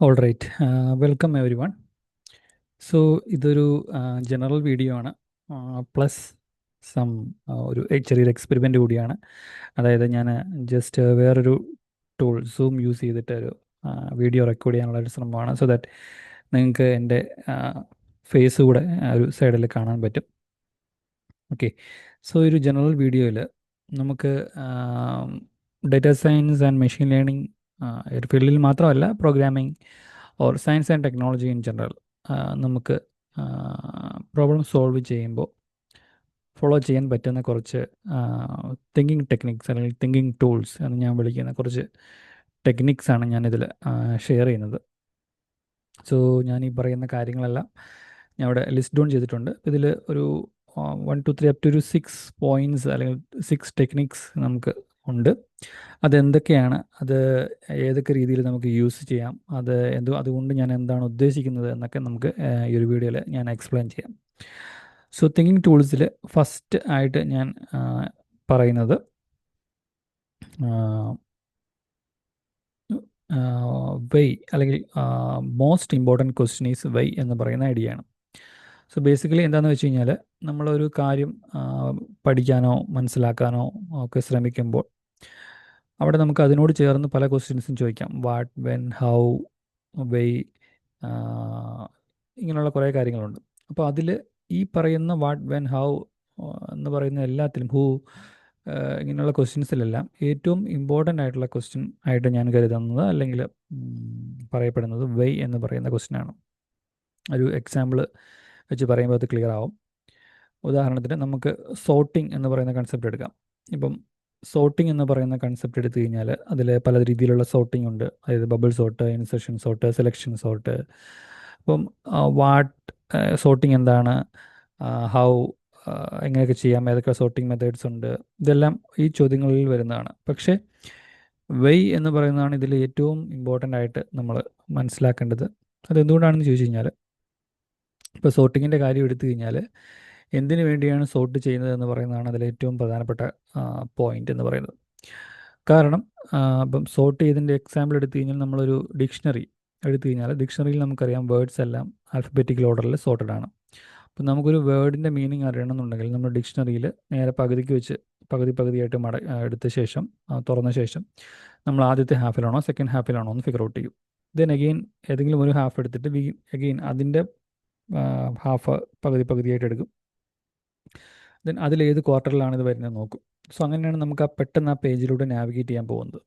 All right welcome everyone so ഇതൊരു general video ആണ്. Plus some ഒരു ചെറിയൊരു എക്സ്പെരിമെന്റ് കൂടിയാണ്. അതായത് ഞാൻ ജസ്റ്റ് വേറൊരു ടൂൾ സൂം യൂസ് ചെയ്തിട്ട് ഒരു വീഡിയോ റെക്കോർഡ് ചെയ്യാനുള്ള ഒരു ശ്രമമാണ്. സോ ദാറ്റ് നിങ്ങൾക്ക് എന്റെ ഫേസ് കൂടെ ഒരു സൈഡിൽ കാണാൻ പറ്റും. ഓക്കെ സോ ഒരു ജനറൽ വീഡിയോയിൽ നമുക്ക് data science and machine learning ഒരു ഫീൽഡിൽ മാത്രമല്ല programming or science and technology in general നമുക്ക് പ്രോബ്ലം സോൾവ് ചെയ്യുമ്പോൾ ഫോളോ ചെയ്യാൻ പറ്റുന്ന കുറച്ച് തിങ്കിങ് ടെക്നിക്സ് അല്ലെങ്കിൽ തിങ്കിങ് ടൂൾസ് എന്ന് ഞാൻ വിളിക്കുന്ന കുറച്ച് ടെക്നിക്സ് ആണ് ഞാനിതിൽ ഷെയർ ചെയ്യുന്നത്. സോ ഞാൻ ഈ പറയുന്ന കാര്യങ്ങളെല്ലാം ഞാൻ ഇവിടെ ലിസ്റ്റ് ഡൗൺ ചെയ്തിട്ടുണ്ട്. ഇതിൽ ഒരു one two three up to ഒരു സിക്സ് പോയിന്റ്സ് അല്ലെങ്കിൽ സിക്സ് ടെക്നിക്സ് നമുക്ക് ഉണ്ട്. അതെന്തൊക്കെയാണ്? അത് ഏതൊക്കെ രീതിയിൽ നമുക്ക് യൂസ് ചെയ്യാം? അത് എന്ത് അതുകൊണ്ട് ഞാൻ എന്താണ് ഉദ്ദേശിക്കുന്നത് എന്നൊക്കെ നമുക്ക് ഈ ഒരു വീഡിയോയിൽ ഞാൻ എക്സ്പ്ലെയിൻ ചെയ്യാം. സോ തിങ്കിങ് ടൂൾസിൽ ഫസ്റ്റ് ആയിട്ട് ഞാൻ പറയുന്നത് വൈ അല്ലെങ്കിൽ most important question is why എന്ന് പറയുന്ന ഐഡിയ ആണ്. സോ ബേസിക്കലി എന്താണെന്ന് വെച്ച് കഴിഞ്ഞാൽ നമ്മളൊരു കാര്യം പഠിക്കാനോ മനസ്സിലാക്കാനോ ഒക്കെ ശ്രമിക്കുമ്പോൾ അവിടെ നമുക്ക് അതിനോട് ചേർന്ന് പല ക്വസ്റ്റ്യൻസും ചോദിക്കാം. വാട്ട് വെൻ ഹൗ വൈ ഇങ്ങനെയുള്ള കുറേ കാര്യങ്ങളുണ്ട്. അപ്പോൾ അതിൽ ഈ പറയുന്ന വാട്ട് വെൻ ഹൗ എന്ന് പറയുന്ന എല്ലാത്തിലും ഹൂ ഇങ്ങനെയുള്ള ക്വസ്റ്റ്യൻസിലെല്ലാം ഏറ്റവും ഇമ്പോർട്ടന്റ് ആയിട്ടുള്ള ക്വസ്റ്റ്യൻ ആയിട്ട് ഞാൻ കരുതുന്നത് അല്ലെങ്കിൽ പറയപ്പെടുന്നത് വൈ എന്ന് പറയുന്ന ക്വസ്റ്റ്യൻ ആണ്. ഒരു എക്സാമ്പിൾ വെച്ച് പറയുമ്പോൾ അത് ക്ലിയർ ആവും. ഉദാഹരണത്തിന് നമുക്ക് സോർട്ടിംഗ് എന്ന് പറയുന്ന കൺസെപ്റ്റ് എടുക്കാം. ഇപ്പം സോർട്ടിംഗ് എന്ന് പറയുന്ന കൺസെപ്റ്റ് എടുത്തു കഴിഞ്ഞാൽ അതിൽ പല രീതിയിലുള്ള സോർട്ടിംഗ് ഉണ്ട്. അതായത് bubble sort insertion sort selection sort അപ്പം വാട്ട് സോർട്ടിംഗ് എന്താണ്? ഹൗ എങ്ങനെയൊക്കെ ചെയ്യാം? ഏതൊക്കെ സോർട്ടിംഗ് മെത്തേഡ്സ് ഉണ്ട്? ഇതെല്ലാം ഈ ചോദ്യങ്ങളിൽ വരുന്നതാണ്. പക്ഷേ വൈ എന്ന് പറയുന്നതാണ് ഇതിൽ ഏറ്റവും ഇമ്പോർട്ടന്റ് ആയിട്ട് നമ്മൾ മനസ്സിലാക്കേണ്ടത്. അതെന്തുകൊണ്ടാണെന്ന് ചോദിച്ചു കഴിഞ്ഞാൽ ഇപ്പോൾ സോർട്ടിങ്ങിന്റെ കാര്യം എടുത്തു കഴിഞ്ഞാൽ എന്തിനു വേണ്ടിയാണ് സോർട്ട് ചെയ്യുന്നത് എന്ന് പറയുന്നതാണ് അതിൽ ഏറ്റവും പ്രധാനപ്പെട്ട പോയിന്റ് എന്ന് പറയുന്നത്. കാരണം ഇപ്പം സോർട്ട് ചെയ്തതിന്റെ എക്സാമ്പിൾ എടുത്തു കഴിഞ്ഞാൽ നമ്മളൊരു ഡിക്ഷണറി എടുത്തു കഴിഞ്ഞാൽ ഡിക്ഷണറിയിൽ നമുക്കറിയാം വേർഡ്സ് എല്ലാം ആൽഫബറ്റിക്കൽ ഓർഡറിൽ സോർട്ടഡ് ആണ്. അപ്പം നമുക്കൊരു വേർഡിന്റെ മീനിങ് അറിയണമെന്നുണ്ടെങ്കിൽ നമ്മൾ ഡിക്ഷണറിയിൽ നേരെ പകുതിക്ക് വെച്ച് പകുതി പകുതിയായിട്ട് മട എടുത്ത ശേഷം തുറന്ന ശേഷം നമ്മൾ ആദ്യത്തെ ഹാഫിലാണോ സെക്കൻഡ് ഹാഫിലാണോ എന്ന് ഫിഗർ ഔട്ട് ചെയ്യും. ദെൻ അഗെയിൻ ഏതെങ്കിലും ഒരു ഹാഫ് എടുത്തിട്ട് വി അഗെയിൻ അതിന്റെ ഹാഫ് പകുതി പകുതിയായിട്ട് എടുക്കും. ദെൻ അതിൽ ഏത് ക്വാർട്ടറിലാണ് ഇത് വരുന്നത് നോക്കും. സോ അങ്ങനെയാണ് നമുക്ക് ആ പെട്ടെന്ന് ആ പേജിലൂടെ നാവിഗേറ്റ് ചെയ്യാൻ പോകുന്നത്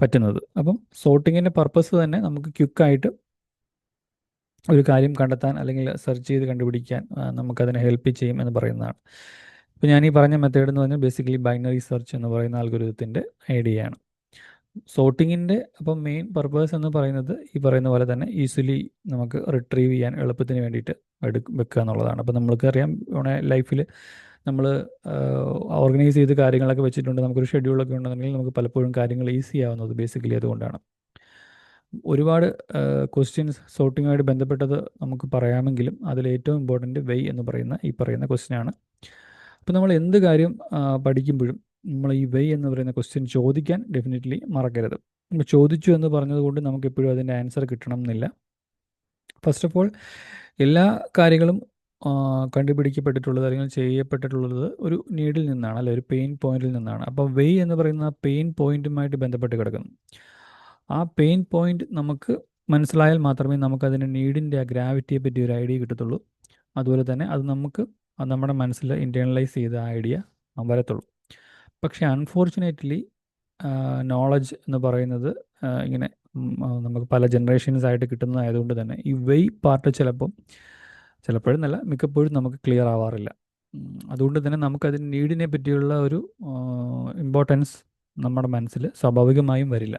പറ്റുന്നത്. അപ്പം സോർട്ടിങ്ങിന്റെ പർപ്പസ് തന്നെ നമുക്ക് ക്വിക്കായിട്ട് ഒരു കാര്യം കണ്ടെത്താൻ അല്ലെങ്കിൽ സെർച്ച് ചെയ്ത് കണ്ടുപിടിക്കാൻ നമുക്കതിനെ ഹെൽപ്പ് ചെയ്യും എന്ന് പറയുന്നതാണ്. ഇപ്പോൾ ഞാൻ ഈ പറഞ്ഞ മെത്തേഡ് എന്ന് പറഞ്ഞാൽ ബേസിക്കലി ബൈനറി സെർച്ച് എന്ന് പറയുന്ന അൽഗുരുതത്തിന്റെ ഐഡിയയാണ്. സോർട്ടിങ്ങിന്റെ അപ്പം മെയിൻ പർപ്പസ് എന്ന് പറയുന്നത് ഈ പറയുന്ന പോലെ തന്നെ ഈസിലി നമുക്ക് റിട്രീവ് ചെയ്യാൻ എളുപ്പത്തിന് വേണ്ടിയിട്ട് എടു വെക്കുക എന്നുള്ളതാണ് അപ്പോൾ നമ്മൾക്കറിയാം ലൈഫിൽ നമ്മൾ ഓർഗനൈസ് ചെയ്ത് കാര്യങ്ങളൊക്കെ വെച്ചിട്ടുണ്ട്. നമുക്കൊരു ഷെഡ്യൂളൊക്കെ ഉണ്ടെന്നുണ്ടെങ്കിൽ നമുക്ക് പലപ്പോഴും കാര്യങ്ങൾ ഈസി ആവുന്നത് ബേസിക്കലി അതുകൊണ്ടാണ്. ഒരുപാട് ക്വസ്റ്റ്യൻസ് സോർട്ടിങ്ങുമായിട്ട് ബന്ധപ്പെട്ടത് നമുക്ക് പറയാമെങ്കിലും അതിൽ ഏറ്റവും ഇമ്പോർട്ടന്റ് വൈ എന്ന് പറയുന്ന ഈ പറയുന്ന ക്വസ്റ്റ്യനാണ് അപ്പോൾ നമ്മൾ എന്ത് കാര്യം പഠിക്കുമ്പോഴും നമ്മൾ ഈ വെയ് എന്ന് പറയുന്ന ക്വസ്റ്റ്യൻ ചോദിക്കാൻ ഡെഫിനറ്റ്ലി മറക്കരുത്. ചോദിച്ചു എന്ന് പറഞ്ഞതുകൊണ്ട് നമുക്ക് എപ്പോഴും അതിന്റെ ആൻസർ കിട്ടണം എന്നില്ല. ഫസ്റ്റ് ഓഫ് ഓൾ എല്ലാ കാര്യങ്ങളും കണ്ടുപിടിക്കപ്പെട്ടിട്ടുള്ളത് അല്ലെങ്കിൽ ചെയ്യപ്പെട്ടിട്ടുള്ളത് ഒരു നീഡിൽ നിന്നാണ് അല്ലെ ഒരു പെയിൻ പോയിന്റിൽ നിന്നാണ്. അപ്പോൾ വെയ് എന്ന് പറയുന്ന പെയിൻ പോയിന്റുമായിട്ട് ബന്ധപ്പെട്ട് കിടക്കുന്നു. ആ പെയിൻ പോയിന്റ് നമുക്ക് മനസ്സിലായാൽ മാത്രമേ നമുക്കതിന്റെ നീഡിന്റെ ആ ഗ്രാവിറ്റിയെ പറ്റി ഒരു ഐഡിയ കിട്ടത്തുള്ളൂ. അതുപോലെ തന്നെ അത് നമുക്ക് നമ്മുടെ മനസ്സിൽ ഇന്റേണലൈസ് ചെയ്ത ഐഡിയ വരത്തുള്ളൂ. പക്ഷേ അൺഫോർച്ചുനേറ്റ്ലി നോളജ് എന്ന് പറയുന്നത് ഇങ്ങനെ നമുക്ക് പല ജനറേഷൻസ് ആയിട്ട് കിട്ടുന്നതായതുകൊണ്ട് തന്നെ ഈ വെയ് പാർട്ട് ചിലപ്പം ചിലപ്പോഴെന്നല്ല മിക്കപ്പോഴും നമുക്ക് ക്ലിയർ ആവാറില്ല. അതുകൊണ്ട് തന്നെ നമുക്കതിന് നീഡിനെ പറ്റിയുള്ള ഒരു ഇമ്പോർട്ടൻസ് നമ്മുടെ മനസ്സിൽ സ്വാഭാവികമായും വരില്ല.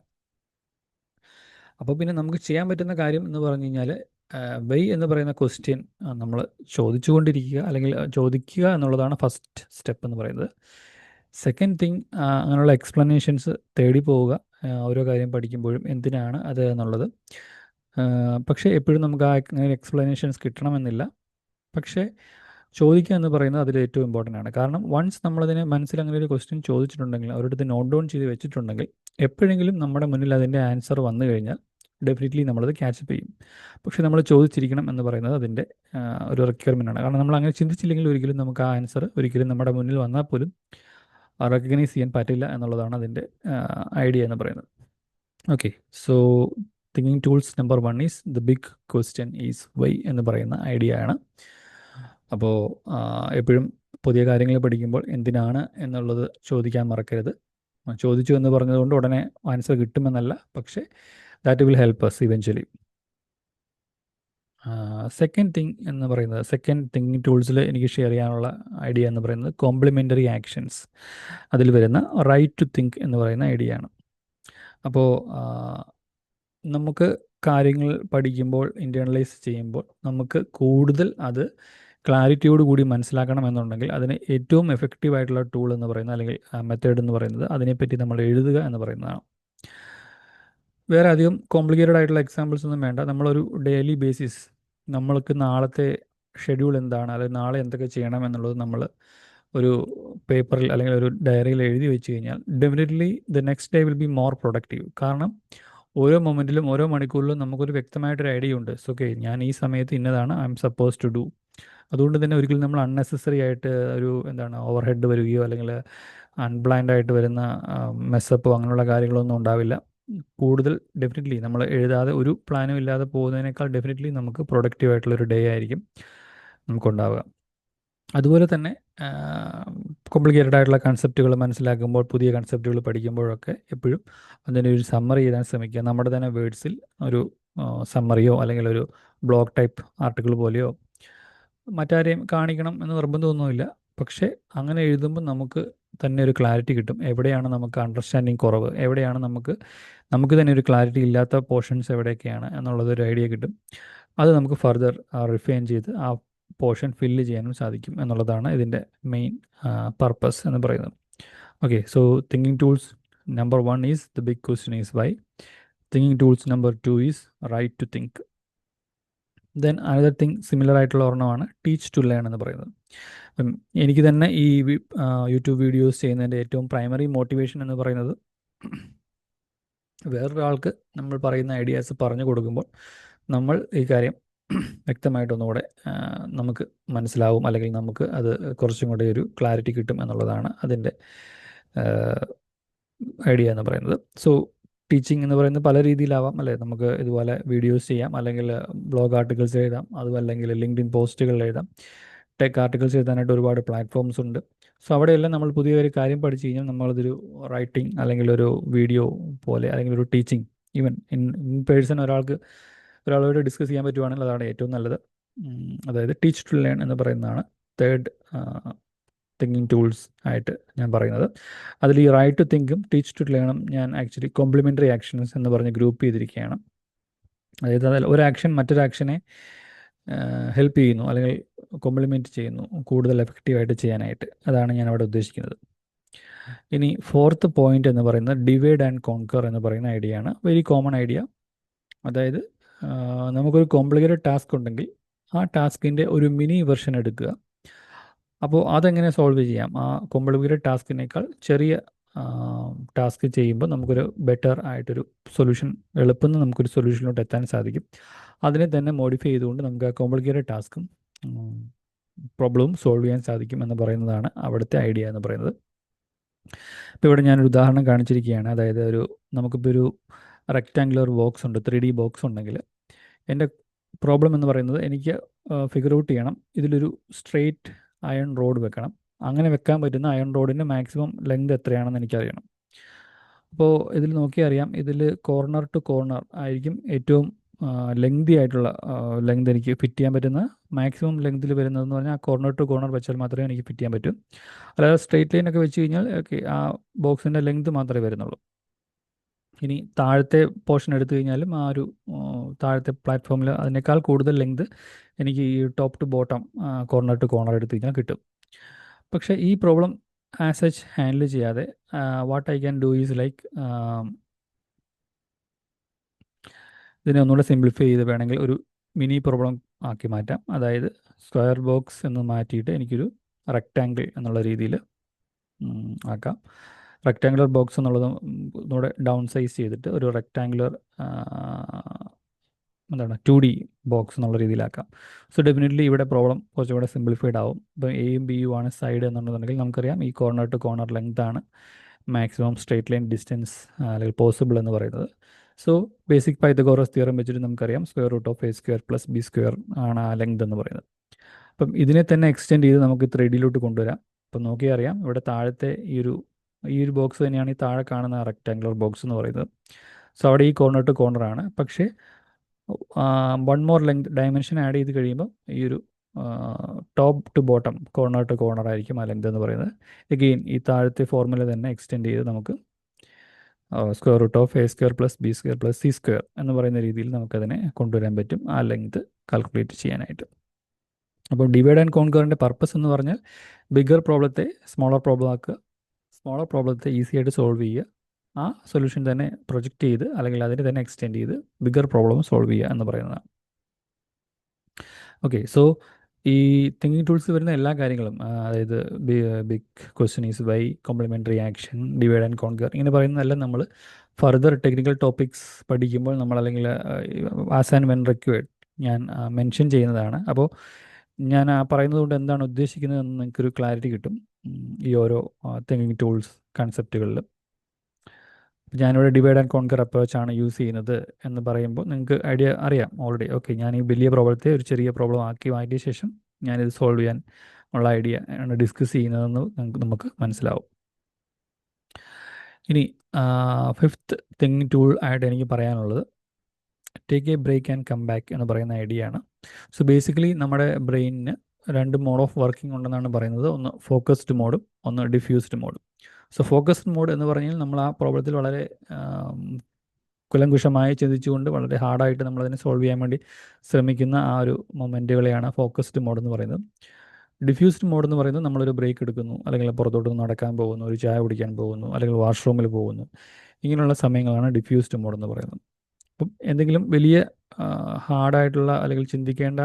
അപ്പോൾ പിന്നെ നമുക്ക് ചെയ്യാൻ പറ്റുന്ന കാര്യം എന്ന് പറഞ്ഞു കഴിഞ്ഞാൽ വൈ എന്ന് പറയുന്ന ക്വസ്റ്റ്യൻ നമ്മൾ ചോദിച്ചുകൊണ്ടിരിക്കുക അല്ലെങ്കിൽ ചോദിക്കുക എന്നുള്ളതാണ് ഫസ്റ്റ് സ്റ്റെപ്പ് എന്ന് പറയുന്നത്. സെക്കൻഡ് തിങ് അങ്ങനെയുള്ള എക്സ്പ്ലനേഷൻസ് തേടി പോവുക ഓരോ കാര്യം പഠിക്കുമ്പോഴും എന്തിനാണ് അത് എന്നുള്ളത്. പക്ഷേ എപ്പോഴും നമുക്ക് ആ അങ്ങനെ എക്സ്പ്ലനേഷൻസ് കിട്ടണമെന്നില്ല. പക്ഷേ ചോദിക്കുക എന്ന് പറയുന്നത് അതിൽ ഏറ്റവും ഇമ്പോർട്ടന്റ് ആണ്. കാരണം വൺസ് നമ്മളതിനെ മനസ്സിൽ അങ്ങനെ ഒരു ക്വസ്റ്റ്യൻ ചോദിച്ചിട്ടുണ്ടെങ്കിൽ അവരുടെ നോട്ട് ഡൗൺ ചെയ്ത് വെച്ചിട്ടുണ്ടെങ്കിൽ എപ്പോഴെങ്കിലും നമ്മുടെ മുന്നിൽ അതിന്റെ ആൻസർ വന്നു കഴിഞ്ഞാൽ ഡെഫിനറ്റ്ലി നമ്മളത് ക്യാച്ചപ്പ് ചെയ്യും. പക്ഷേ നമ്മൾ ചോദിച്ചിരിക്കണം എന്ന് പറയുന്നത് അതിന്റെ ഒരു റിക്വയർമെന്റ് ആണ്. കാരണം നമ്മൾ അങ്ങനെ ചിന്തിച്ചില്ലെങ്കിൽ ഒരിക്കലും നമുക്ക് ആ ആൻസർ ഒരിക്കലും നമ്മുടെ മുന്നിൽ വന്നാൽ പോലും റെക്കഗ്നൈസ് ചെയ്യാൻ പറ്റില്ല എന്നുള്ളതാണ് അതിന്റെ ഐഡിയ എന്ന് പറയുന്നത്. Okay so thinking tools number one is the big question is why എന്ന് പറയുന്ന ഐഡിയ ആണ്. അപ്പോൾ എപ്പോഴും പുതിയ കാര്യങ്ങൾ പഠിക്കുമ്പോൾ എന്തിനാണ് എന്നുള്ളത് ചോദിക്കാൻ മറക്കരുത്. ചോദിച്ചു എന്ന് പറഞ്ഞതുകൊണ്ട് ഉടനെ ആൻസർ കിട്ടുമെന്നല്ല പക്ഷേ that will help us eventually second thing എന്ന് പറയുന്നത് സെക്കൻഡ് തിങ്കിങ് ടൂൾസിൽ എനിക്ക് ഷെയർ ചെയ്യാനുള്ള ഐഡിയ എന്ന് പറയുന്നത് കോംപ്ലിമെന്ററി ആക്ഷൻസ് അതിൽ വരുന്ന റൈറ്റ് ടു തിങ്ക് എന്ന് പറയുന്ന ഐഡിയ ആണ്. അപ്പോൾ നമുക്ക് കാര്യങ്ങൾ പഠിക്കുമ്പോൾ ഇന്റേർണലൈസ് ചെയ്യുമ്പോൾ നമുക്ക് കൂടുതൽ അത് ക്ലാരിറ്റിയോട് കൂടി മനസ്സിലാക്കണം എന്നുണ്ടെങ്കിൽ അതിന് ഏറ്റവും എഫക്റ്റീവ് ആയിട്ടുള്ള ടൂൾ എന്ന് പറയുന്നത് അല്ലെങ്കിൽ മെത്തേഡ് എന്ന് പറയുന്നത് അതിനെപ്പറ്റി നമ്മൾ എഴുതുക എന്ന് പറയുന്നതാണ്. വേറെ അധികം കോംപ്ലിക്കേറ്റഡ് ആയിട്ടുള്ള എക്സാമ്പിൾസ് ഒന്നും വേണ്ട. നമ്മളൊരു ഡെയിലി ബേസിസ് നമ്മൾക്ക് നാളത്തെ ഷെഡ്യൂൾ എന്താണ് അല്ലെങ്കിൽ നാളെ എന്തൊക്കെ ചെയ്യണം എന്നുള്ളത് നമ്മൾ ഒരു പേപ്പറിൽ അല്ലെങ്കിൽ ഒരു ഡയറിയിൽ എഴുതി വെച്ച് കഴിഞ്ഞാൽ definitely the next day will be more productive കാരണം ഓരോ മൊമെന്റിലും ഓരോ മണിക്കൂറിലും നമുക്കൊരു വ്യക്തമായിട്ടൊരു ഐഡിയ ഉണ്ട്. ഓക്കെ ഞാൻ ഈ സമയത്ത് ഇന്നതാണ് I'm suppose to do അതുകൊണ്ട് തന്നെ ഒരിക്കലും നമ്മൾ അൺനെസസറി ആയിട്ട് ഒരു എന്താണ് ഓവർ ഹെഡ് വരികയോ അല്ലെങ്കിൽ അൺപ്ലാൻഡ് ആയിട്ട് വരുന്ന മെസ്സപ്പോ അങ്ങനെയുള്ള കാര്യങ്ങളൊന്നും ഉണ്ടാവില്ല. കൂടുതൽ ഡെഫിനറ്റ്ലി നമ്മൾ എഴുതാതെ ഒരു പ്ലാനും ഇല്ലാതെ പോകുന്നതിനേക്കാൾ ഡെഫിനറ്റ്ലി നമുക്ക് പ്രൊഡക്റ്റീവ് ആയിട്ടുള്ള ഒരു ഡേ ആയിരിക്കും നമുക്കുണ്ടാവുക. അതുപോലെ തന്നെ കോംപ്ലിക്കേറ്റഡ് ആയിട്ടുള്ള കൺസെപ്റ്റുകൾ മനസ്സിലാക്കുമ്പോൾ പുതിയ കൺസെപ്റ്റുകൾ പഠിക്കുമ്പോഴൊക്കെ എപ്പോഴും അതിന്റെ ഒരു സമ്മറി എഴുതാൻ ശ്രമിക്കുക. നമ്മുടെ തന്നെ വേർഡ്സിൽ ഒരു സമ്മറിയോ അല്ലെങ്കിൽ ഒരു ബ്ലോഗ് ടൈപ്പ് ആർട്ടിക്കിൾ പോലെയോ മറ്റാരെയും കാണിക്കണം എന്ന് നിർബന്ധമൊന്നുമില്ല. പക്ഷേ അങ്ങനെ എഴുതുമ്പോൾ നമുക്ക് തന്നെ ഒരു ക്ലാരിറ്റി കിട്ടും. എവിടെയാണ് നമുക്ക് അണ്ടർസ്റ്റാൻഡിങ് കുറവ്? എവിടെയാണ് നമുക്ക് നമുക്ക് തന്നെ ഒരു ക്ലാരിറ്റി ഇല്ലാത്ത പോർഷൻസ് എവിടെയൊക്കെയാണ് എന്നുള്ളത് ഒരു ഐഡിയ കിട്ടും. അത് നമുക്ക് ഫർദർ റിഫൈൻ ചെയ്ത് ആ പോർഷൻ ഫില്ല് ചെയ്യാനും സാധിക്കും എന്നുള്ളതാണ് ഇതിന്റെ മെയിൻ പർപ്പസ് എന്ന് പറയുന്നത്. Okay so thinking tools number one is the big question is why thinking tools number two is write to think then another thing similar ആയിട്ടുള്ള ഒരെണ്ണമാണ് ടീച്ച് ടു ലേൺ എന്ന് പറയുന്നത്. അപ്പം എനിക്ക് തന്നെ ഈ യൂട്യൂബ് വീഡിയോസ് ചെയ്യുന്നതിന്റെ ഏറ്റവും പ്രൈമറി മോട്ടിവേഷൻ എന്ന് പറയുന്നത് വേറൊരാൾക്ക് നമ്മൾ പറയുന്ന ഐഡിയാസ് പറഞ്ഞു കൊടുക്കുമ്പോൾ നമ്മൾ ഈ കാര്യം വ്യക്തമായിട്ടൊന്നുകൂടെ നമുക്ക് മനസ്സിലാവും അല്ലെങ്കിൽ നമുക്ക് അത് കുറച്ചും കൂടെ ഒരു ക്ലാരിറ്റി കിട്ടും എന്നുള്ളതാണ് അതിന്റെ ഐഡിയ എന്ന് പറയുന്നത്. സോ ടീച്ചിങ് എന്ന് പറയുന്നത് പല രീതിയിലാവാം. അല്ലേ? നമുക്ക് ഇതുപോലെ വീഡിയോസ് ചെയ്യാം. അല്ലെങ്കിൽ ബ്ലോഗ് ആർട്ടിക്കിൾസ് എഴുതാം. അതും അല്ലെങ്കിൽ ലിങ്ക്ഡിൻ പോസ്റ്റുകൾ എഴുതാം. ടെക് ആർട്ടിക്കിൾസ് എഴുതാനായിട്ട് ഒരുപാട് പ്ലാറ്റ്ഫോംസ് ഉണ്ട്. സോ അവിടെയെല്ലാം നമ്മൾ പുതിയൊരു കാര്യം പഠിച്ചു കഴിഞ്ഞാൽ നമ്മളതൊരു റൈറ്റിംഗ് അല്ലെങ്കിൽ ഒരു വീഡിയോ പോലെ അല്ലെങ്കിൽ ഒരു teaching even in in person ഒരാൾക്ക് ഒരാളോട് ഡിസ്കസ് ചെയ്യാൻ പറ്റുവാണെങ്കിൽ അതാണ് ഏറ്റവും നല്ലത്. അതായത് ടീച്ച് ടു ലേൺ എന്ന് പറയുന്നതാണ് തേർഡ് തിങ്കിങ് ടൂൾസ് ആയിട്ട് ഞാൻ പറയുന്നത്. അതിൽ ഈ റൈറ്റ് ടു തിങ്കും ടീച്ച് ടു ലേണും ഞാൻ ആക്ച്വലി കോംപ്ലിമെന്ററി ആക്ഷൻസ് എന്ന് പറഞ്ഞ് ഗ്രൂപ്പ് ചെയ്തിരിക്കുകയാണ്. അതായത് അതിൽ ഒരു ആക്ഷൻ മറ്റൊരു ആക്ഷനെ ഹെൽപ്പ് ചെയ്യുന്നു അല്ലെങ്കിൽ കോംപ്ലിമെന്റ് ചെയ്യുന്നു കൂടുതൽ എഫക്റ്റീവായിട്ട് ചെയ്യാനായിട്ട്. അതാണ് ഞാൻ അവിടെ ഉദ്ദേശിക്കുന്നത്. ഇനി ഫോർത്ത് പോയിന്റ് എന്ന് പറയുന്നത് ഡിവൈഡ് ആൻഡ് കോൺകർ എന്ന് പറയുന്ന ഐഡിയ ആണ്. വെരി കോമൺ ഐഡിയ അതായത് നമുക്കൊരു കോംപ്ലിക്കേറ്റഡ് ടാസ്ക് ഉണ്ടെങ്കിൽ ആ ടാസ്കിന്റെ ഒരു മിനി വെർഷൻ എടുക്കുക. അപ്പോൾ അതെങ്ങനെ സോൾവ് ചെയ്യാം? ആ കോംപ്ലിക്കേറ്റഡ് ടാസ്കിനേക്കാൾ ചെറിയ ടാസ്ക് ചെയ്യുമ്പോൾ നമുക്കൊരു ബെറ്റർ ആയിട്ടൊരു സൊല്യൂഷൻ എളുപ്പം നമുക്കൊരു സൊല്യൂഷനിലോട്ട് എത്താൻ സാധിക്കും. അതിനെ തന്നെ മോഡിഫൈ ചെയ്തുകൊണ്ട് നമുക്ക് ആ കോംപ്ലിക്കേറ്റഡ് ടാസ്കും പ്രോബ്ലവും സോൾവ് ചെയ്യാൻ സാധിക്കും എന്ന് പറയുന്നതാണ് അവിടുത്തെ ഐഡിയ എന്ന് പറയുന്നത്. ഇപ്പോൾ ഇവിടെ ഞാനൊരു ഉദാഹരണം കാണിച്ചിരിക്കുകയാണ്. അതായത് ഒരു നമുക്കിപ്പോൾ ഒരു റെക്റ്റാങ്കുലർ ബോക്സ് ഉണ്ട് ത്രീ ഡി ബോക്സ് ഉണ്ടെങ്കിൽ എന്റെ പ്രോബ്ലം എന്ന് പറയുന്നത് എനിക്ക് ഫിഗർ ഔട്ട് ചെയ്യണം. ഇതിലൊരു സ്ട്രെയിറ്റ് അയൺ റോഡ് വെക്കണം. അങ്ങനെ വെക്കാൻ പറ്റുന്ന അയൺ റോഡിന്റെ മാക്സിമം ലെങ്ത് എത്രയാണെന്ന് എനിക്കറിയണം. അപ്പോൾ ഇതിൽ നോക്കിയാൽ അറിയാം ഇതിൽ കോർണർ ടു കോർണർ ആയിരിക്കും ഏറ്റവും ലെങ്തി ആയിട്ടുള്ള ലെങ്ത് എനിക്ക് ഫിറ്റ് ചെയ്യാൻ പറ്റുന്ന മാക്സിമം ലെങ്തിൽ വരുന്നതെന്ന് പറഞ്ഞാൽ ആ കോർണർ ടു കോർണർ വെച്ചാൽ മാത്രമേ എനിക്ക് ഫിറ്റ് ചെയ്യാൻ പറ്റൂ. അല്ലാതെ സ്ട്രെയിറ്റ് ലൈനൊക്കെ വെച്ച് കഴിഞ്ഞാൽ ഓക്കെ ആ ബോക്സിന്റെ ലെങ്ത് മാത്രമേ വരുന്നുള്ളൂ. ഇനി താഴത്തെ പോർഷൻ എടുത്തു കഴിഞ്ഞാലും ആ ഒരു താഴത്തെ പ്ലാറ്റ്ഫോമിൽ അതിനേക്കാൾ കൂടുതൽ ലെങ്ത് എനിക്ക് ഈ top to bottom corner to corner എടുത്തു കഴിഞ്ഞാൽ കിട്ടും. പക്ഷേ ഈ പ്രോബ്ലം ആസ് സച്ച് ഹാൻഡിൽ ചെയ്യാതെ what I can do is like ഇതിനെ ഒന്നുകൂടെ സിംപ്ലിഫൈ ചെയ്ത് വേണമെങ്കിൽ ഒരു മിനി പ്രോബ്ലം ആക്കി മാറ്റാം. അതായത് സ്ക്വയർ ബോക്സ് എന്ന് മാറ്റിയിട്ട് എനിക്കൊരു റെക്റ്റാങ്കിൾ എന്നുള്ള രീതിയിൽ ആക്കാം. റെക്റ്റാങ്കുലർ ബോക്സ് എന്നുള്ളത് കൂടെ ഡൗൺ സൈസ് ചെയ്തിട്ട് ഒരു റെക്റ്റാങ്കുലർ എന്താണ് ടു ഡി ബോക്സ് എന്നുള്ള രീതിയിലാക്കാം. സോ ഡെഫിനറ്റ്ലി ഇവിടെ പ്രോബ്ലം കുറച്ചുകൂടെ സിംപ്ലിഫൈഡ് ആവും. ഇപ്പോൾ എയും ബിയും ആണ് സൈഡ് എന്നുണ്ടെന്നുണ്ടെങ്കിൽ നമുക്കറിയാം ഈ കോർണർ ടു കോർണർ ലെങ്ത് ആണ് മാക്സിമം സ്ട്രേറ്റ് ലൈൻ ഡിസ്റ്റൻസ് അല്ലെങ്കിൽ പോസിബിൾ എന്ന് പറയുന്നത്. സോ ബേസിക് പൈതഗോറസ് തിയറം വെച്ചിട്ട് നമുക്കറിയാം square root of A square plus B square ആണ് ആ ലെങ്ത് എന്ന് പറയുന്നത്. അപ്പം ഇതിനെ തന്നെ എക്സ്റ്റെൻഡ് ചെയ്ത് നമുക്ക് ത്രീ ഡിയിലോട്ട് കൊണ്ടുവരാം. അപ്പം നോക്കിയാൽ അറിയാം ഇവിടെ താഴത്തെ ഈ ഒരു ഈ ഒരു ബോക്സ് തന്നെയാണ് ഈ താഴെ കാണുന്ന റെക്റ്റാങ്കുലർ ബോക്സ് എന്ന് പറയുന്നത്. സോ അവിടെ ഈ കോർണർ ടു കോർണർ ആണ്. പക്ഷേ one more length dimension add ചെയ്ത് കഴിയുമ്പോൾ ഈ ഒരു top to bottom corner to corner ആയിരിക്കും ആ ലെങ്ത് എന്ന് പറയുന്നത്. എഗെയിൻ ഈ താഴത്തെ ഫോർമുല തന്നെ എക്സ്റ്റെൻഡ് ചെയ്ത് നമുക്ക് square root of A square plus B square plus C square എന്ന് പറയുന്ന രീതിയിൽ നമുക്കതിനെ കൊണ്ടുവരാൻ പറ്റും ആ ലെങ്ത് കാൽക്കുലേറ്റ് ചെയ്യാനായിട്ട്. അപ്പോൾ ഡിവൈഡ് ആൻഡ് കോൺകറിന്റെ പർപ്പസ് എന്ന് പറഞ്ഞാൽ ബിഗർ പ്രോബ്ലത്തെ സ്മോളർ പ്രോബ്ലം ആക്കുക സ്മോളർ പ്രോബ്ലത്തെ ഈസി ആയിട്ട് സോൾവ് ചെയ്യുക. ആ സൊല്യൂഷൻ തന്നെ പ്രൊജക്റ്റ് ചെയ്ത് അല്ലെങ്കിൽ അതിനെ തന്നെ എക്സ്റ്റെൻഡ് ചെയ്ത് ബിഗർ പ്രോബ്ലം സോൾവ് ചെയ്യുക എന്ന് പറയുന്നതാണ്. ഓക്കെ സോ ഈ തിങ്കിങ് ടൂൾസ് വരുന്ന എല്ലാ കാര്യങ്ങളും അതായത് big question is by complementary action divide and conquer ഇങ്ങനെ പറയുന്നതെല്ലാം നമ്മൾ ഫർദർ ടെക്നിക്കൽ ടോപ്പിക്സ് പഠിക്കുമ്പോൾ നമ്മൾ അല്ലെങ്കിൽ ആസ് ആൻഡ് വെൻ റിക്വേർഡ് ഞാൻ മെൻഷൻ ചെയ്യുന്നതാണ്. അപ്പോൾ ഞാൻ ആ പറയുന്നത് കൊണ്ട് എന്താണ് ഉദ്ദേശിക്കുന്നത് ഉദ്ദേശിക്കുന്നതെന്ന് നിങ്ങൾക്കൊരു ക്ലാരിറ്റി കിട്ടും. ഈ ഓരോ തിങ്കിങ് ടൂൾസ് കൺസെപ്റ്റുകളിൽ ഞാനിവിടെ ഡിവൈഡ് ആൻഡ് കോൺകർ അപ്രോച്ച് ആണ് യൂസ് ചെയ്യുന്നത് എന്ന് പറയുമ്പോൾ നിങ്ങൾക്ക് ഐഡിയ അറിയാം ഓൾറെഡി ഓക്കെ ഞാൻ ഈ വലിയ പ്രോബ്ലത്തെ ഒരു ചെറിയ പ്രോബ്ലം ആക്കി മാറ്റിയ ശേഷം ഞാനിത് സോൾവ് ചെയ്യാൻ ഉള്ള ഐഡിയ ആണ് ഡിസ്കസ് ചെയ്യുന്നതെന്ന് നമുക്ക് നമുക്ക് മനസ്സിലാവും. ഇനി ഫിഫ്ത്ത് തിങ് ടൂൾ ആയിട്ട് എനിക്ക് പറയാനുള്ളത് take a break and come back എന്ന് പറയുന്ന ഐഡിയ ആണ്. സോ ബേസിക്കലി നമ്മുടെ ബ്രെയിനിന് രണ്ട് മോഡ് ഓഫ് വർക്കിംഗ് ഉണ്ടെന്നാണ് പറയുന്നത്. ഒന്ന് ഫോക്കസ്ഡ് മോഡും ഒന്ന് ഡിഫ്യൂസ്ഡ് മോഡും സോ ഫോക്കസ്ഡ് മോഡ് എന്ന് പറഞ്ഞാൽ നമ്മൾ ആ പ്രോബ്ലത്തിൽ വളരെ കുലങ്കുഷമായി ചിന്തിച്ചുകൊണ്ട് വളരെ ഹാർഡായിട്ട് നമ്മളതിനെ സോൾവ് ചെയ്യാൻ വേണ്ടി ശ്രമിക്കുന്ന ആ ഒരു മൊമെന്റുകളെയാണ് ഫോക്കസ്ഡ് മോഡ് എന്ന് പറയുന്നത്. ഡിഫ്യൂസ്ഡ് മോഡ് എന്ന് പറയുന്നത് നമ്മളൊരു ബ്രേക്ക് എടുക്കുന്നു അല്ലെങ്കിൽ പുറത്തോട്ട് നടക്കാൻ പോകുന്നു ഒരു ചായ കുടിക്കാൻ പോകുന്നു അല്ലെങ്കിൽ വാഷ്റൂമിൽ പോകുന്നു. ഇങ്ങനെയുള്ള സമയങ്ങളാണ് ഡിഫ്യൂസ്ഡ് മോഡ് എന്ന് പറയുന്നത്. അപ്പം എന്തെങ്കിലും വലിയ ഹാർഡായിട്ടുള്ള അല്ലെങ്കിൽ ചിന്തിക്കേണ്ട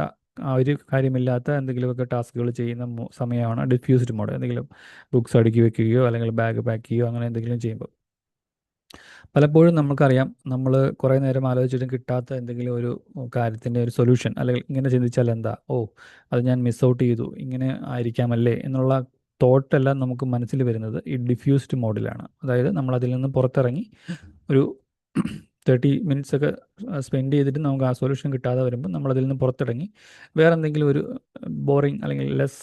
ഒരു കാര്യമില്ലാത്ത എന്തെങ്കിലുമൊക്കെ ടാസ്കുകൾ ചെയ്യുന്ന സമയമാണ് ഡിഫ്യൂസ്ഡ് മോഡ്. എന്തെങ്കിലും ബുക്സ് അടുക്കി വെക്കുകയോ അല്ലെങ്കിൽ ബാഗ് പാക്ക് ചെയ്യുകയോ അങ്ങനെ എന്തെങ്കിലും ചെയ്യുമ്പോൾ. പലപ്പോഴും നമുക്കറിയാം നമ്മൾ കുറേ നേരം ആലോചിച്ചിട്ടും കിട്ടാത്ത എന്തെങ്കിലും ഒരു കാര്യത്തിന്റെ ഒരു സൊല്യൂഷൻ അല്ലെങ്കിൽ ഇങ്ങനെ ചിന്തിച്ചാൽ എന്താ? ഓ അത് ഞാൻ മിസ് ഔട്ട് ചെയ്തു ഇങ്ങനെ ആയിരിക്കാമല്ലേ എന്നുള്ള തോട്ടെല്ലാം നമുക്ക് മനസ്സിൽ വരുന്നത് ഈ ഡിഫ്യൂസ്ഡ് മോഡിലാണ്. അതായത് നമ്മൾ അതിൽ നിന്ന് പുറത്തിറങ്ങി ഒരു തേർട്ടി മിനിറ്റ്സ് ഒക്കെ സ്പെൻഡ് ചെയ്തിട്ട് നമുക്ക് ആ സൊല്യൂഷൻ കിട്ടാതെ വരുമ്പോൾ നമ്മൾ അതിൽ നിന്ന് പുറത്തിറങ്ങി വേറെ എന്തെങ്കിലും ഒരു ബോറിങ് അല്ലെങ്കിൽ ലെസ്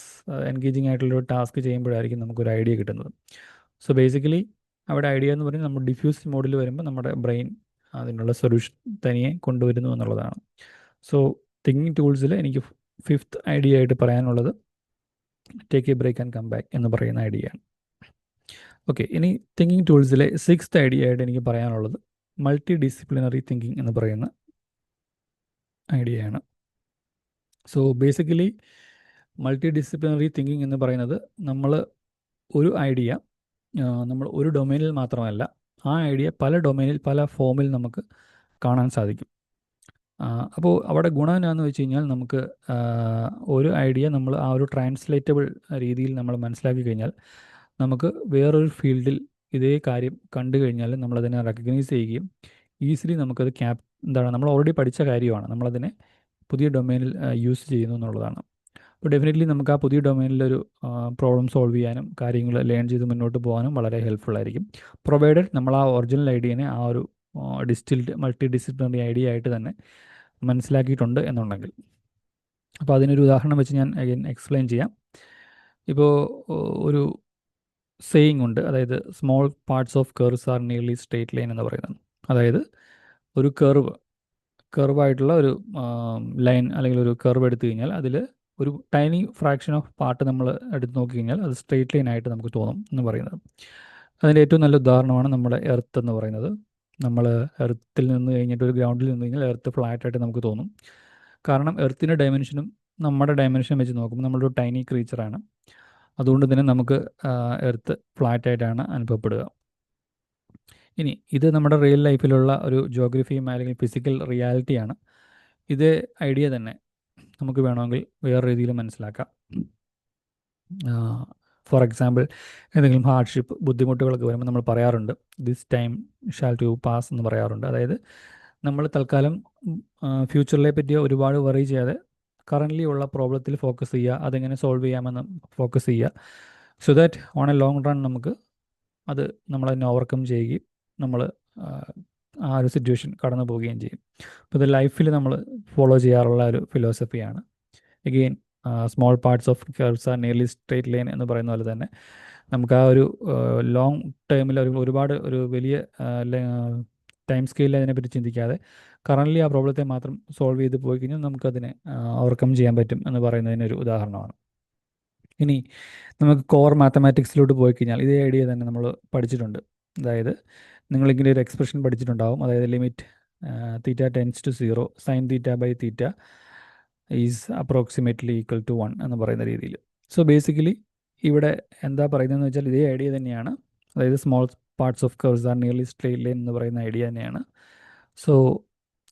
എൻഗേജിങ് ആയിട്ടുള്ള ടാസ്ക് ചെയ്യുമ്പോഴായിരിക്കും നമുക്കൊരു ഐഡിയ കിട്ടുന്നത്. സോ ബേസിക്കലി അവിടെ ഐഡിയ എന്ന് പറഞ്ഞാൽ നമ്മൾ ഡിഫ്യൂസ് മോഡിൽ വരുമ്പോൾ നമ്മുടെ ബ്രെയിൻ അതിനുള്ള സൊല്യൂഷൻ തനിയെ കൊണ്ടുവരുന്നു എന്നുള്ളതാണ്. സോ തിങ്കിങ് ടൂൾസിൽ എനിക്ക് ഫിഫ്ത്ത് ഐഡിയ ആയിട്ട് പറയാനുള്ളത് take a break and come back എന്ന് പറയുന്ന ഐഡിയ ആണ്. ഓക്കെ ഇനി തിങ്കിങ് ടൂൾസിലെ സിക്സ്ത് ഐഡിയ ആയിട്ട് എനിക്ക് പറയാനുള്ളത് മൾട്ടി ഡിസിപ്ലിനറി തിങ്കിങ് എന്ന് പറയുന്ന ഐഡിയയാണ് so basically multi disciplinary thinking എന്ന് പറയുന്നത് നമ്മൾ ഒരു ഐഡിയ നമ്മൾ ഒരു ഡൊമൈനിൽ മാത്രമല്ല ആ ഐഡിയ പല ഡൊമൈനിൽ പല ഫോമിൽ നമുക്ക് കാണാൻ സാധിക്കും. അപ്പോൾ അവിടെ ഗുണം എന്നാന്ന് വെച്ച് കഴിഞ്ഞാൽ നമുക്ക് ഒരു ഐഡിയ നമ്മൾ ആ ഒരു ട്രാൻസ്ലേറ്റബിൾ രീതിയിൽ നമ്മൾ മനസ്സിലാക്കി കഴിഞ്ഞാൽ നമുക്ക് വേറൊരു ഫീൽഡിൽ ഇതേ കാര്യം കണ്ടു കഴിഞ്ഞാൽ നമ്മളതിനെ റെക്കഗ്നൈസ് ചെയ്യുകയും ഈസിലി നമുക്കത് ക്യാപ് എന്താണ് നമ്മൾ ഓൾറെഡി പഠിച്ച കാര്യമാണ്. നമ്മളതിനെ പുതിയ ഡൊമൈനിൽ യൂസ് ചെയ്യുന്നു എന്നുള്ളതാണ്. അപ്പോൾ ഡെഫിനറ്റ്ലി നമുക്ക് ആ പുതിയ ഡൊമൈനിലൊരു പ്രോബ്ലം സോൾവ് ചെയ്യാനും കാര്യങ്ങൾ ലേൺ ചെയ്ത് മുന്നോട്ട് പോകാനും വളരെ ഹെൽപ്ഫുൾ ആയിരിക്കും. പ്രൊവൈഡഡ് നമ്മൾ ആ ഒറിജിനൽ ഐഡിയനെ ആ ഒരു ഡിസ്റ്റിൽഡ് മൾട്ടി ഡിസിപ്ലിനറി ഐഡിയ ആയിട്ട് തന്നെ മനസ്സിലാക്കിയിട്ടുണ്ട് എന്നുണ്ടെങ്കിൽ. അപ്പോൾ അതിനൊരു ഉദാഹരണം വെച്ച് ഞാൻ അഗൈൻ എക്സ്പ്ലെയിൻ ചെയ്യാം. ഇപ്പോൾ ഒരു സേയിങ് ഉണ്ട്. അതായത് small parts of curves are nearly straight line എന്ന് പറയുന്നത്. അതായത് ഒരു കർവ് കർവായിട്ടുള്ള ഒരു ലൈൻ അല്ലെങ്കിൽ ഒരു കർവ് എടുത്തു കഴിഞ്ഞാൽ അതിൽ ഒരു ടൈനി ഫ്രാക്ഷൻ ഓഫ് പാർട്ട് നമ്മൾ എടുത്ത് നോക്കി കഴിഞ്ഞാൽ അത് സ്ട്രേറ്റ് ലൈൻ ആയിട്ട് നമുക്ക് തോന്നും എന്ന് പറയുന്നത്. അതിന്റെ ഏറ്റവും നല്ല ഉദാഹരണമാണ് നമ്മുടെ എർത്ത് എന്ന് പറയുന്നത്. നമ്മൾ എർത്തിൽ നിന്ന് കഴിഞ്ഞിട്ട് ഒരു ഗ്രൗണ്ടിൽ നിന്ന് കഴിഞ്ഞാൽ എർത്ത് ഫ്ലാറ്റ് ആയിട്ട് നമുക്ക് തോന്നും. കാരണം എർത്തിന്റെ ഡയമെൻഷനും നമ്മുടെ ഡയമെൻഷൻ വെച്ച് നോക്കുമ്പോൾ നമ്മളൊരു ടൈനി ക്രീച്ചറാണ് അതുകൊണ്ട് തന്നെ നമുക്ക് എർത്ത് ഫ്ലാറ്റായിട്ടാണ് അനുഭവപ്പെടുക. ഇനി ഇത് നമ്മുടെ റിയൽ ലൈഫിലുള്ള ഒരു ജോഗ്രഫിയും അല്ലെങ്കിൽ ഫിസിക്കൽ റിയാലിറ്റിയാണ്. ഇതേ ഐഡിയ തന്നെ നമുക്ക് വേണമെങ്കിൽ വേറെ രീതിയിൽ മനസ്സിലാക്കാം. ഫോർ എക്സാമ്പിൾ എന്തെങ്കിലും ഹാർഡ്ഷിപ്പ് ബുദ്ധിമുട്ടുകളൊക്കെ വരുമ്പോൾ നമ്മൾ പറയാറുണ്ട് this time shall too pass എന്ന് പറയാറുണ്ട്. അതായത് നമ്മൾ തൽക്കാലം ഫ്യൂച്ചറിലെ പറ്റി ഒരുപാട് വറി ചെയ്യാതെ കറന്റ്ലി ഉള്ള പ്രോബ്ലത്തിൽ ഫോക്കസ് ചെയ്യുക അതെങ്ങനെ സോൾവ് ചെയ്യാമെന്ന് ഫോക്കസ് ചെയ്യുക. So that on a long run നമുക്ക് അത് നമ്മളതിനെ ഓവർകം ചെയ്യുകയും നമ്മൾ ആ ഒരു സിറ്റുവേഷൻ കടന്നു പോവുകയും ചെയ്യും. അപ്പോൾ ഇത് ലൈഫിൽ നമ്മൾ ഫോളോ ചെയ്യാറുള്ള ഒരു ഫിലോസഫിയാണ് again small parts of curves are nearly straight line എന്ന് പറയുന്ന പോലെ തന്നെ നമുക്ക് ആ ഒരു ലോങ് ടേമിൽ ഒരു ഒരുപാട് ഒരു വലിയ ടൈം സ്കെയിലിൽ അതിനെപ്പറ്റി ചിന്തിക്കാതെ കറന്റ്ലി ആ പ്രോബ്ലത്തെ മാത്രം സോൾവ് ചെയ്ത് പോയി കഴിഞ്ഞാൽ നമുക്കതിനെ ഓവർകം ചെയ്യാൻ പറ്റും എന്ന് പറയുന്നതിനൊരു ഉദാഹരണമാണ്. ഇനി നമുക്ക് കോർ മാത്തമാറ്റിക്സിലോട്ട് പോയി കഴിഞ്ഞാൽ ഇതേ ഐഡിയ തന്നെ നമ്മൾ പഠിച്ചിട്ടുണ്ട്. അതായത് നിങ്ങളിങ്ങനെ ഒരു എക്സ്പ്രഷൻ പഠിച്ചിട്ടുണ്ടാവും. അതായത് limit theta tends to zero sine theta by theta is approximately equal to one എന്ന് പറയുന്ന രീതിയിൽ. സോ ബേസിക്കലി ഇവിടെ എന്താ പറയുന്നതെന്ന് വെച്ചാൽ ഇതേ ഐഡിയ തന്നെയാണ്. അതായത് small parts of curves are nearly straight line എന്ന് പറയുന്ന ഐഡിയ തന്നെയാണ്. സോ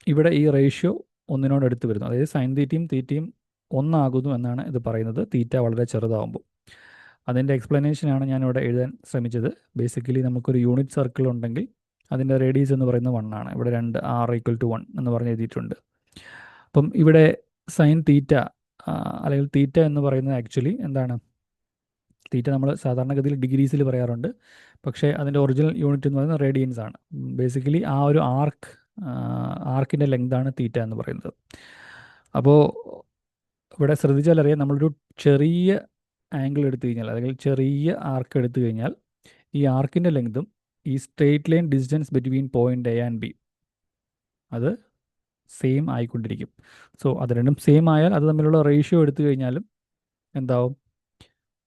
ഇവിടെ ഈ റേഷ്യോ ഒന്നിനോട് അടുത്ത് വരുന്നു. അതായത് സൈൻ തീറ്റയും തീറ്റയും ഒന്നാകുന്നു എന്നാണ് ഇത് പറയുന്നത്. തീറ്റ വളരെ ചെറുതാവുമ്പോൾ. അതിന്റെ എക്സ്പ്ലനേഷനാണ് ഞാനിവിടെ എഴുതാൻ ശ്രമിച്ചത്. ബേസിക്കലി നമുക്കൊരു യൂണിറ്റ് സർക്കിൾ ഉണ്ടെങ്കിൽ അതിന്റെ റേഡിയസ് എന്ന് പറയുന്നത് വൺ ആണ്. ഇവിടെ രണ്ട് ആർ ഈക്വൽ ടു വൺ എന്ന് പറഞ്ഞ് എഴുതിയിട്ടുണ്ട്. അപ്പം ഇവിടെ സൈൻ തീറ്റ അല്ലെങ്കിൽ തീറ്റ എന്ന് പറയുന്നത് ആക്ച്വലി എന്താണ്? തീറ്റ നമ്മൾ സാധാരണഗതിയിൽ ഡിഗ്രീസിൽ പറയാറുണ്ട്. പക്ഷേ അതിന്റെ ഒറിജിനൽ യൂണിറ്റ് എന്ന് പറയുന്നത് റേഡിയൻസ് ആണ്. ബേസിക്കലി ആ ഒരു ആർക്ക് ആർക്കിന്റെ ലെങ്താണ് തീറ്റ എന്ന് പറയുന്നത്. അപ്പോൾ ഇവിടെ ശ്രദ്ധിച്ചാലറിയാം നമ്മളൊരു ചെറിയ ആംഗിൾ എടുത്തു കഴിഞ്ഞാൽ അല്ലെങ്കിൽ ചെറിയ ആർക്ക് എടുത്തു കഴിഞ്ഞാൽ ഈ ആർക്കിന്റെ ലെങ്തും ഈ straight line distance between point A and B അത് സെയിം ആയിക്കൊണ്ടിരിക്കും. സോ അത് രണ്ടും സെയിം ആയാൽ അത് തമ്മിലുള്ള റേഷ്യോ എടുത്തു കഴിഞ്ഞാലും എന്താവും?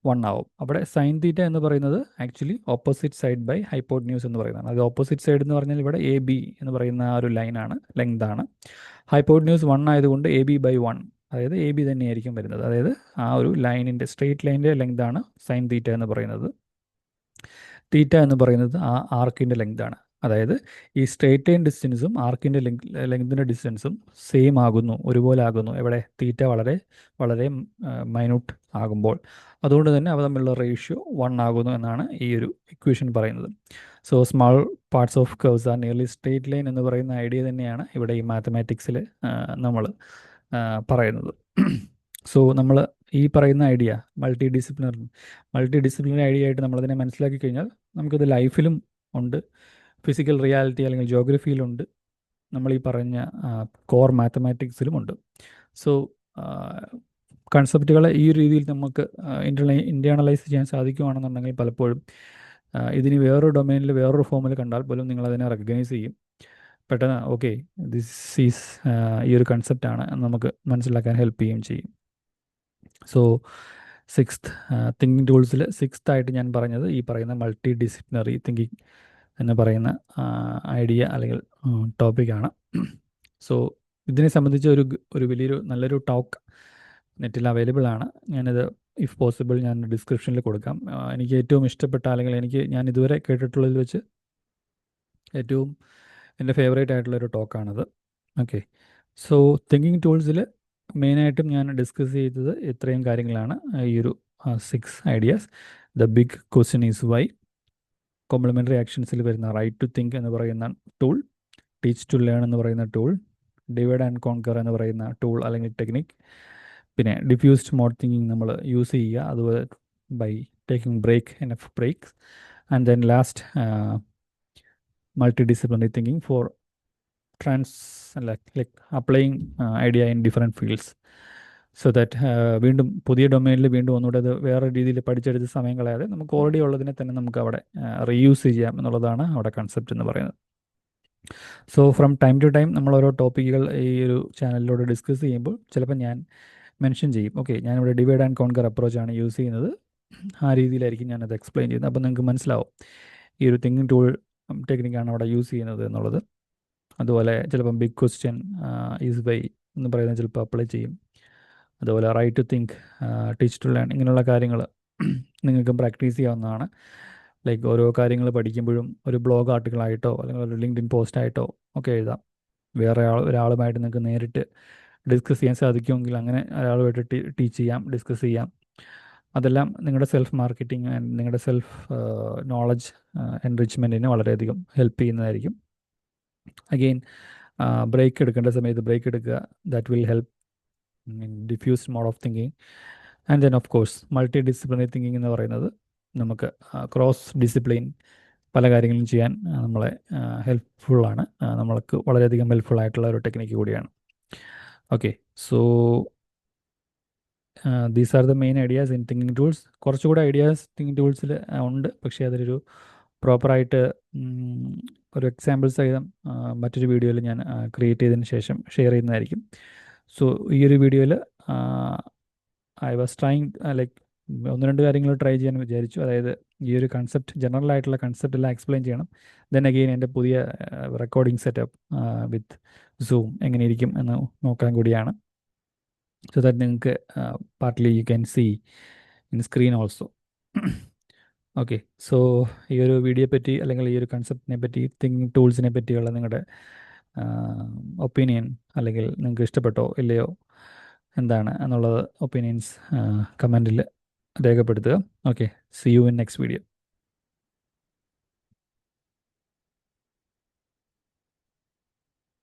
വൺ ആവും. അവിടെ സൈൻ തീറ്റ എന്ന് പറയുന്നത് actually opposite side by hypotenuse എന്ന് പറയുന്നതാണ്. അത് ഓപ്പോസിറ്റ് സൈഡ് എന്ന് പറഞ്ഞാൽ ഇവിടെ എ ബി എന്ന് പറയുന്ന ആ ഒരു ലൈനാണ് ലെങ്ത് ആണ്. ഹൈപ്പോട്ട് ന്യൂസ് വൺ ആയതുകൊണ്ട് എ ബി ബൈ വൺ അതായത് എ ബി തന്നെയായിരിക്കും വരുന്നത്. അതായത് ആ ഒരു ലൈനിന്റെ സ്ട്രെയിറ്റ് ലൈനിന്റെ ലെങ്ത് ആണ് സൈൻ തീറ്റ എന്ന് പറയുന്നത്. തീറ്റ എന്ന് പറയുന്നത് ആ ആർക്കിന്റെ ലെങ്ത് ആണ്. അതായത് ഈ സ്ട്രേറ്റ് ലൈൻ ഡിസ്റ്റൻസും ആർക്കിന്റെ ലെങ് ലെങ്തിന്റെ ഡിസ്റ്റൻസും സെയിം ആകുന്നു ഒരുപോലെ ആകുന്നു. എവിടെ? തീറ്റ വളരെ വളരെ മൈന്യൂട്ട് ആകുമ്പോൾ. അതുകൊണ്ട് തന്നെ അവ തമ്മിലുള്ള റേഷ്യോ വൺ ആകുന്നു എന്നാണ് ഈ ഒരു ഇക്വേഷൻ പറയുന്നത്. So small parts of curves are nearly straight line എന്ന് പറയുന്ന ഐഡിയ തന്നെയാണ് ഇവിടെ ഈ മാത്തമാറ്റിക്സിൽ നമ്മൾ പറയുന്നത്. സോ നമ്മൾ ഈ പറയുന്ന idea multi disciplinary multi disciplinary idea ആയിട്ട് നമ്മളതിനെ മനസ്സിലാക്കി കഴിഞ്ഞാൽ നമുക്കത് ലൈഫിലും ഉണ്ട്. ഫിസിക്കൽ റിയാലിറ്റി അല്ലെങ്കിൽ ജോഗ്രഫിയിലുണ്ട്. നമ്മൾ ഈ പറഞ്ഞ കോർ മാത്തമാറ്റിക്സിലും ഉണ്ട്. സോ കൺസെപ്റ്റുകളെ ഈ രീതിയിൽ നമുക്ക് ഇന്റർണൈ ഇന്റേണലൈസ് ചെയ്യാൻ സാധിക്കുകയാണെന്നുണ്ടെങ്കിൽ പലപ്പോഴും ഇതിന് വേറൊരു ഡൊമൈനിൽ വേറൊരു ഫോമിൽ കണ്ടാൽ പോലും നിങ്ങൾ അതിനെ റെക്കഗ്നൈസ് ചെയ്യും. പെട്ടെന്ന് ഓക്കെ ദിസ് ഈസ് ഈ ഒരു കൺസെപ്റ്റാണ് നമുക്ക് മനസ്സിലാക്കാൻ ഹെൽപ്പ് ചെയ്യുകയും ചെയ്യും. സോ സിക്സ്ത് തിങ്കിങ് ടൂൾസിൽ സിക്സ്ത് ആയിട്ട് ഞാൻ പറഞ്ഞത് ഈ പറയുന്ന മൾട്ടി ഡിസിപ്ലിനറി തിങ്കിങ് എന്ന് പറയുന്ന ഐഡിയ അല്ലെങ്കിൽ ടോപ്പിക്കാണ്. സോ ഇതിനെ സംബന്ധിച്ച് ഒരു ഒരു വലിയൊരു നല്ലൊരു ടോക്ക് നെറ്റിൽ അവൈലബിൾ ആണ്. ഞാനിത് ഇഫ് പോസിബിൾ ഞാൻ ഡിസ്ക്രിപ്ഷനിൽ കൊടുക്കാം. എനിക്ക് ഏറ്റവും ഇഷ്ടപ്പെട്ട അല്ലെങ്കിൽ എനിക്ക് ഞാൻ ഇതുവരെ കേട്ടിട്ടുള്ളതിൽ വെച്ച് ഏറ്റവും എന്റെ ഫേവറേറ്റ് ആയിട്ടുള്ള ഒരു ടോക്കാണത്. ഓക്കെ. സോ തിങ്കിങ് ടൂൾസിൽ മെയിനായിട്ടും ഞാൻ ഡിസ്കസ് ചെയ്തത് ഇത്രയും കാര്യങ്ങളാണ്. ഈ ഒരു six ideas the big question is why. Complementary ആക്ഷൻസിൽ വരുന്ന റൈറ്റ് ടു തിങ്ക് എന്ന് പറയുന്ന ടൂൾ ടീച്ച് ടു ലേൺ എന്ന് പറയുന്ന ടൂൾ ഡിവൈഡ് ആൻഡ് കോൺകർ എന്ന് പറയുന്ന ടൂൾ അല്ലെങ്കിൽ ടെക്നിക് പിന്നെ ഡിഫ്യൂസ്ഡ് മോഡ് തിങ്കിങ് നമ്മൾ യൂസ് ചെയ്യുക അതുപോലെ by taking break N F breaks and then last multi disciplinary thinking for trans like applying idea in different fields so that വീണ്ടും പുതിയ ഡൊമൈനിൽ വീണ്ടും ഒന്നുകൂടെ അത് വേറെ രീതിയിൽ പഠിച്ചെടുത്ത് സമയം കളയാതെ നമുക്ക് ഓൾറെഡി ഉള്ളതിനെ തന്നെ നമുക്ക് അവിടെ റീയൂസ് ചെയ്യാം എന്നുള്ളതാണ് അവിടെ കൺസെപ്റ്റ് എന്ന് പറയുന്നത്. So from time to time നമ്മൾ ഓരോ ടോപ്പിക്കുകൾ ഈ ഒരു ചാനലിലൂടെ ഡിസ്കസ് ചെയ്യുമ്പോൾ ചിലപ്പോൾ ഞാൻ മെൻഷൻ ചെയ്യും. ഓക്കെ ഞാനിവിടെ ഡിവൈഡ് ആൻഡ് കോൺകർ അപ്രോച്ച് ആണ് യൂസ് ചെയ്യുന്നത്. ആ രീതിയിലായിരിക്കും ഞാനത് എക്സ്പ്ലെയിൻ ചെയ്യുന്നത്. അപ്പോൾ നിങ്ങൾക്ക് മനസ്സിലാവും. ഈ ഒരു തിങ്കിങ് ടൂൾ ടെക്നിക്കാണ് അവിടെ യൂസ് ചെയ്യുന്നത് എന്നുള്ളത്. അതുപോലെ ചിലപ്പം ബിഗ് ക്വസ്റ്റ്യൻ ഈസ് ബൈ എന്ന് പറയുന്നത് ചിലപ്പോൾ അപ്ലൈ ചെയ്യും. അതുപോലെ right to think teach to learn ഇങ്ങനെയുള്ള കാര്യങ്ങൾ നിങ്ങൾക്കും പ്രാക്ടീസ് ചെയ്യാവുന്നതാണ്. ലൈക്ക് ഓരോ കാര്യങ്ങൾ പഠിക്കുമ്പോഴും ഒരു ബ്ലോഗ് ആർട്ടിക്കിളായിട്ടോ അല്ലെങ്കിൽ ഒരു ലിങ്ക്ഡിൻ പോസ്റ്റായിട്ടോ ഒക്കെ എഴുതാം. വേറെ ഒരാളുമായിട്ട് നിങ്ങൾക്ക് നേരിട്ട് ഡിസ്കസ് ചെയ്യാൻ സാധിക്കുമെങ്കിൽ അങ്ങനെ ഒരാളുമായിട്ട് ടീച്ച് ചെയ്യാം ഡിസ്കസ് ചെയ്യാം. അതെല്ലാം നിങ്ങളുടെ സെൽഫ് മാർക്കറ്റിംഗ് ആൻഡ് നിങ്ങളുടെ സെൽഫ് നോളജ് എൻറിച്ച്മെന്റിന് വളരെയധികം ഹെൽപ്പ് ചെയ്യുന്നതായിരിക്കും. അഗെയിൻ ബ്രേക്ക് എടുക്കേണ്ട സമയത്ത് ബ്രേക്ക് എടുക്കുക. That will help diffused mode of thinking and then of course multi disciplinary thinking എന്ന് പറയുന്നത് നമുക്ക് ക്രോസ് ഡിസിപ്ലിൻ പല കാര്യങ്ങളും ചെയ്യാൻ നമ്മളെ ഹെൽപ്ഫുള്ളാണ് നമ്മൾക്ക് വളരെയധികം ഹെൽപ്ഫുൾ ആയിട്ടുള്ള ഒരു ടെക്നിക്ക് കൂടിയാണ്. Okay so these are the main ideas in thinking tools കുറച്ചുകൂടെ ഐഡിയാസ് തിങ്കിങ് ടൂൾസിൽ ഉണ്ട്. പക്ഷേ അതിലൊരു പ്രോപ്പറായിട്ട് ഒരു എക്സാമ്പിൾ സഹിതം മറ്റൊരു വീഡിയോയിൽ ഞാൻ ക്രിയേറ്റ് ചെയ്തതിന് ശേഷം ഷെയർ ചെയ്യുന്നതായിരിക്കും. സോ ഈ ഒരു വീഡിയോയിൽ ഐ വാസ് ട്രൈങ് ലൈക്ക് ഒന്ന് രണ്ട് കാര്യങ്ങൾ ട്രൈ ചെയ്യാൻ വിചാരിച്ചു. അതായത് ഈ ഒരു കൺസെപ്റ്റ് ജനറൽ ആയിട്ടുള്ള കൺസെപ്റ്റ് എല്ലാം എക്സ്പ്ലെയിൻ ചെയ്യണം. ദെൻ അഗെയിൻ എന്റെ പുതിയ റെക്കോർഡിംഗ് സെറ്റപ്പ് വിത്ത് സൂം എങ്ങനെ ഇരിക്കും എന്ന് നോക്കാൻ കൂടിയാണ്. സോ ദാറ്റ് നിങ്ങൾക്ക് partly you can see in screen also okay so ഈ ഒരു വീഡിയോ പറ്റി അല്ലെങ്കിൽ ഈ ഒരു കൺസെപ്റ്റിനെ പറ്റി തിങ്കിങ് ടൂൾസിനെ പറ്റിയുള്ള നിങ്ങളുടെ ഒപ്പീനിയൻ അല്ലെങ്കിൽ നിങ്ങൾക്ക് ഇഷ്ടപ്പെട്ടോ ഇല്ലയോ എന്താണ് എന്നുള്ളത് ഒപ്പീനിയൻസ് കമന്റിൽ രേഖപ്പെടുത്തുക. Okay see you in next video